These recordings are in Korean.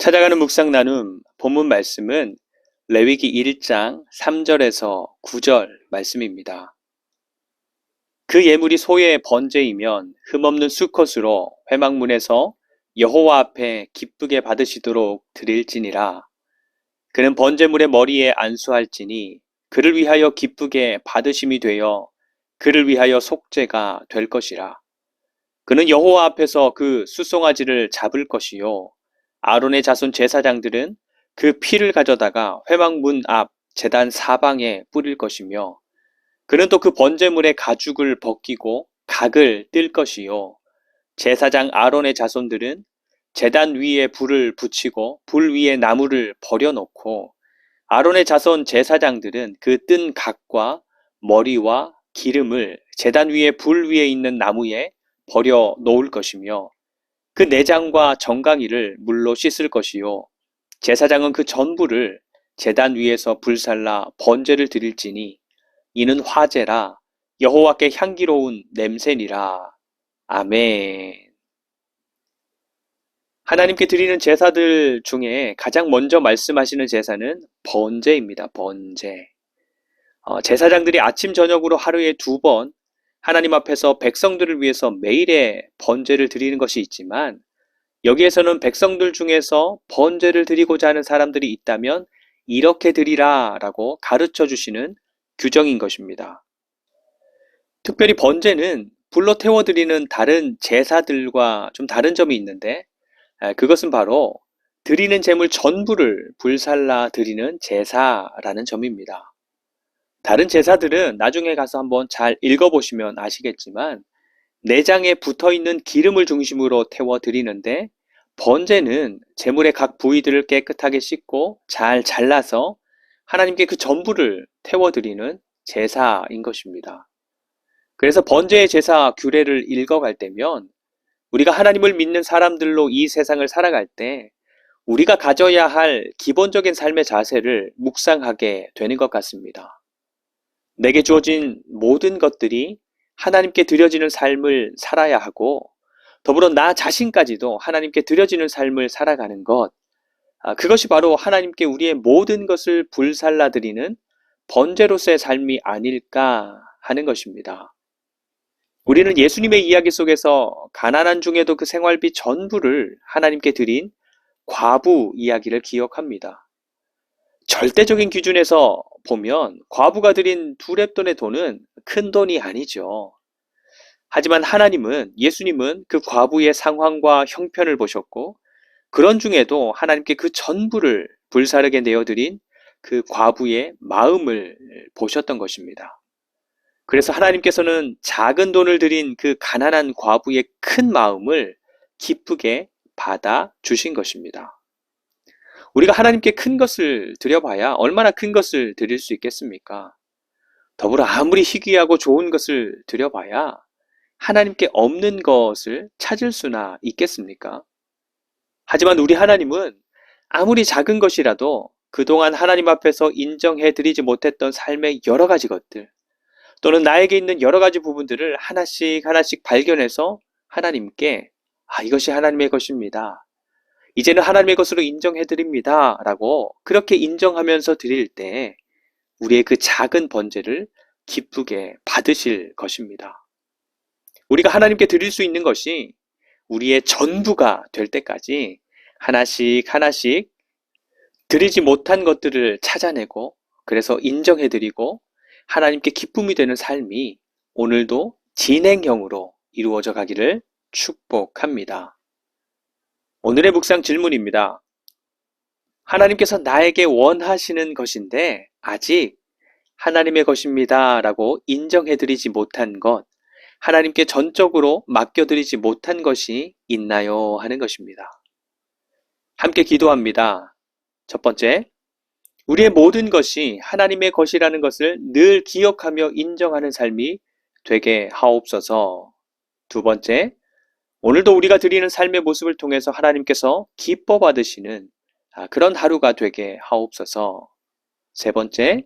찾아가는 묵상 나눔 본문 말씀은 레위기 1장 3절에서 9절 말씀입니다. 그 예물이 소의 번제이면 흠없는 수컷으로 회막문에서 여호와 앞에 기쁘게 받으시도록 드릴지니라. 그는 번제물의 머리에 안수할지니 그를 위하여 기쁘게 받으심이 되어 그를 위하여 속죄가 될 것이라. 그는 여호와 앞에서 그 수송아지를 잡을 것이요 아론의 자손 제사장들은 그 피를 가져다가 회막문 앞 제단 사방에 뿌릴 것이며 그는 또 그 번제물의 가죽을 벗기고 각을 뜰 것이요. 제사장 아론의 자손들은 제단 위에 불을 붙이고 불 위에 나무를 버려놓고 아론의 자손 제사장들은 그 뜬 각과 머리와 기름을 제단 위에 불 위에 있는 나무에 버려 놓을 것이며 그 내장과 정강이를 물로 씻을 것이요 제사장은 그 전부를 제단 위에서 불살라 번제를 드릴지니 이는 화제라 여호와께 향기로운 냄새니라 아멘. 하나님께 드리는 제사들 중에 가장 먼저 말씀하시는 제사는 번제입니다. 번제. 어, 제사장들이 아침 저녁으로 하루에 두 번 하나님 앞에서 백성들을 위해서 매일의 번제를 드리는 것이 있지만 여기에서는 백성들 중에서 번제를 드리고자 하는 사람들이 있다면 이렇게 드리라 라고 가르쳐 주시는 규정인 것입니다. 특별히 번제는 불로 태워 드리는 다른 제사들과 좀 다른 점이 있는데 그것은 바로 드리는 재물 전부를 불살라 드리는 제사라는 점입니다. 다른 제사들은 나중에 가서 한번 잘 읽어보시면 아시겠지만 내장에 붙어 있는 기름을 중심으로 태워 드리는데 번제는 재물의 각 부위들을 깨끗하게 씻고 잘 잘라서 하나님께 그 전부를 태워 드리는 제사인 것입니다. 그래서 번제의 제사 규례를 읽어갈 때면 우리가 하나님을 믿는 사람들로 이 세상을 살아갈 때 우리가 가져야 할 기본적인 삶의 자세를 묵상하게 되는 것 같습니다. 내게 주어진 모든 것들이 하나님께 드려지는 삶을 살아야 하고 더불어 나 자신까지도 하나님께 드려지는 삶을 살아가는 것 아, 그것이 바로 하나님께 우리의 모든 것을 불살라 드리는 번제로서의 삶이 아닐까 하는 것입니다. 우리는 예수님의 이야기 속에서 가난한 중에도 그 생활비 전부를 하나님께 드린 과부 이야기를 기억합니다. 절대적인 기준에서 보면 과부가 드린 두 랩돈의 돈은 큰 돈이 아니죠. 하지만 하나님은, 예수님은 그 과부의 상황과 형편을 보셨고, 그런 중에도 하나님께 그 전부를 불사르게 내어드린 그 과부의 마음을 보셨던 것입니다. 그래서 하나님께서는 작은 돈을 드린 그 가난한 과부의 큰 마음을 기쁘게 받아 주신 것입니다. 우리가 하나님께 큰 것을 드려봐야 얼마나 큰 것을 드릴 수 있겠습니까? 더불어 아무리 희귀하고 좋은 것을 드려봐야 하나님께 없는 것을 찾을 수나 있겠습니까? 하지만 우리 하나님은 아무리 작은 것이라도 그동안 하나님 앞에서 인정해 드리지 못했던 삶의 여러 가지 것들, 또는 나에게 있는 여러 가지 부분들을 하나씩 하나씩 발견해서 하나님께 아, 이것이 하나님의 것입니다. 이제는 하나님의 것으로 인정해 드립니다. 라고 그렇게 인정하면서 드릴 때 우리의 그 작은 번제를 기쁘게 받으실 것입니다. 우리가 하나님께 드릴 수 있는 것이 우리의 전부가 될 때까지 하나씩 하나씩 드리지 못한 것들을 찾아내고 그래서 인정해 드리고 하나님께 기쁨이 되는 삶이 오늘도 진행형으로 이루어져 가기를 축복합니다. 오늘의 묵상 질문입니다. 하나님께서 나에게 원하시는 것인데 아직 하나님의 것입니다 라고 인정해드리지 못한 것, 하나님께 전적으로 맡겨드리지 못한 것이 있나요? 하는 것입니다. 함께 기도합니다. 첫 번째, 우리의 모든 것이 하나님의 것이라는 것을 늘 기억하며 인정하는 삶이 되게 하옵소서. 두 번째, 오늘도 우리가 드리는 삶의 모습을 통해서 하나님께서 기뻐 받으시는 아, 그런 하루가 되게 하옵소서. 세 번째,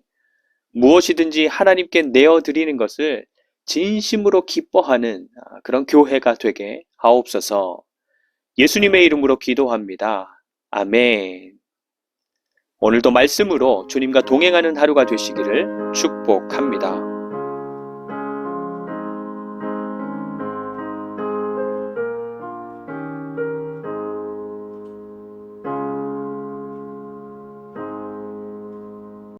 무엇이든지 하나님께 내어 드리는 것을 진심으로 기뻐하는 아, 그런 교회가 되게 하옵소서. 예수님의 이름으로 기도합니다. 아멘. 오늘도 말씀으로 주님과 동행하는 하루가 되시기를 축복합니다.